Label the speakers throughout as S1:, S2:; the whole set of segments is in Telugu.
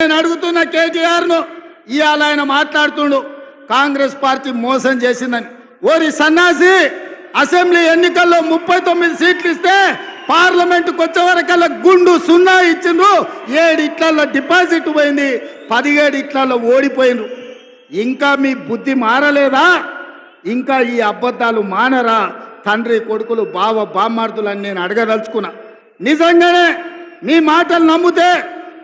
S1: నేను అడుగుతున్న కేటీఆర్ను ఇవాళ ఆయన మాట్లాడుతుండు. కాంగ్రెస్ పార్టీ మోసం చేసిందని. ఓరి సన్నాసి అసెంబ్లీ ఎన్నికల్లో ముప్పై తొమ్మిది సీట్లు ఇస్తే పార్లమెంట్కి వచ్చే వరకల్లా గుండు సున్నా ఇచ్చిండ్రు. ఏడు ఇట్లలో డిపాజిట్ పోయింది పదిహేడు ఇట్లలో ఓడిపోయిండ్రు. ఇంకా మీ బుద్ధి మారలేదా? ఇంకా ఈ అబద్ధాలు మానరా? తండ్రి కొడుకులు బావ బామ్మార్దులని నేను అడగదలుచుకున్నా. నిజంగానే మీ మాటలు నమ్మితే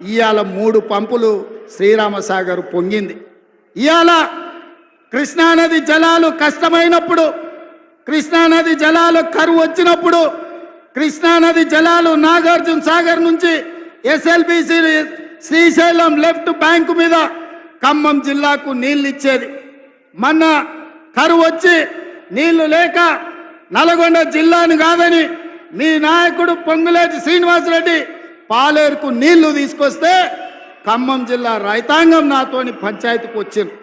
S1: ఇవాళ మూడు పంపులు శ్రీరామసాగర్ పొంగింది. ఇవాళ కృష్ణానది జలాలు కష్టమైనప్పుడు కృష్ణానది జలాలు కరువు వచ్చినప్పుడు కృష్ణానది జలాలు నాగార్జున సాగర్ నుంచి ఎస్ఎల్బిసి శ్రీశైలం లెఫ్ట్ బ్యాంకు మీద ఖమ్మం జిల్లాకు నీళ్ళు ఇచ్చేది మొన్న కరువు వచ్చి నీళ్ళు లేక నల్గొండ జిల్లాను కాదని మీ నాయకుడు పొంగులేటి శ్రీనివాసరెడ్డి పాలేరుకు నీళ్ళు తీసుకొస్తే ఖమ్మం జిల్లా రైతాంగం నాతోని పంచాయతీకి వచ్చింది